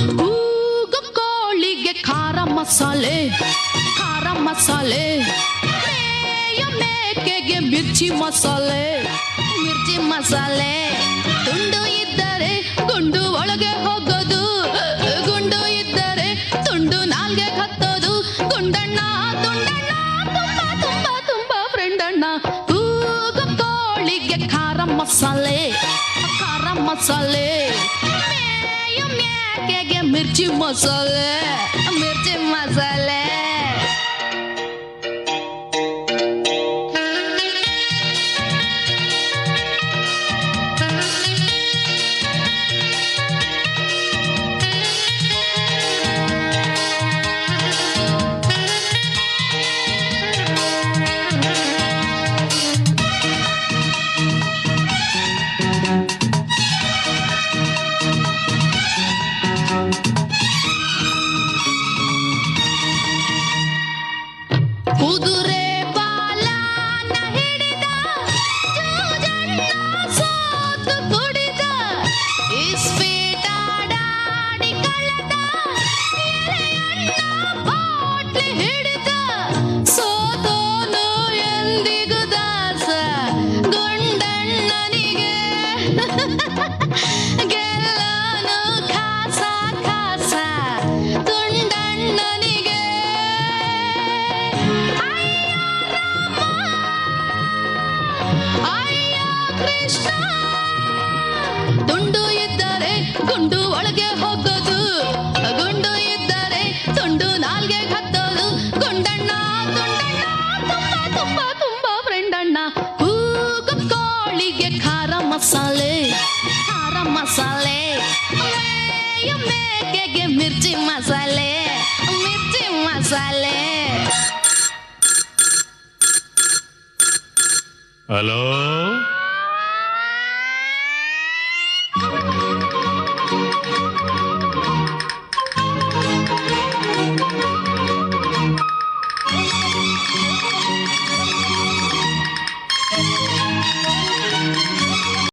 ಕೂಗು ಕೋಳಿಗೆ ಖಾರ ಮಸಾಲೆ ಖಾರ ಮಸಾಲೆ, ಮೇಯ ಮೇಕೆಗೆ ಮಿರ್ಚಿ ಮಸಾಲೆ. ಮಿರ್ಚಿ ಮಸಾಲೆ ತುಂಡು ಇದ್ದರೆ ಗುಂಡು ಒಳಗೆ ಹೋಗೋದು, ಗುಂಡು ಇದ್ದರೆ ತುಂಡು ನಾಲ್ಗೆ ಹತ್ತೋದು ಗುಂಡಣ್ಣ ತುಂಡಣ್ಣ ತುಂಬಾ ತುಂಬಾ ತುಂಬಾ ಫ್ರೆಂಡ್ ಅಣ್ಣ ಕೂಗು ಕೋಳಿಗೆ ಖಾರ ಮಸಾಲೆ ಖಾರ ಮಸಾಲೆ. Que é que é Mirti Mozolé? Kudu ತುಂಡು ಇದ್ದರೆ ಗುಂಡು ಒಳಗೆ ಹೋಗೋದು ಗುಂಡು ಇದ್ದರೆ ತುಂಡು ನಾಲ್ಗೆ ಹತ್ತೋದು ಗುಂಡಣ್ಣ ತುಂಡಣ್ಣ ತುಂಬಾ ತುಂಬಾ ತುಂಬಾ ಫ್ರೆಂಡ್ ಅಣ್ಣ ಕೂಗು ಕೋಳಿಗೆ ಖಾರ ಮಸಾಲೆ ಖಾರ ಮಸಾಲೆ ಮೇಯ ಮೇಕೆಗೆ ಮಿರ್ಚಿ ಮಸಾಲೆ ಮಿರ್ಚಿ ಮಸಾಲೆ ಹಲೋ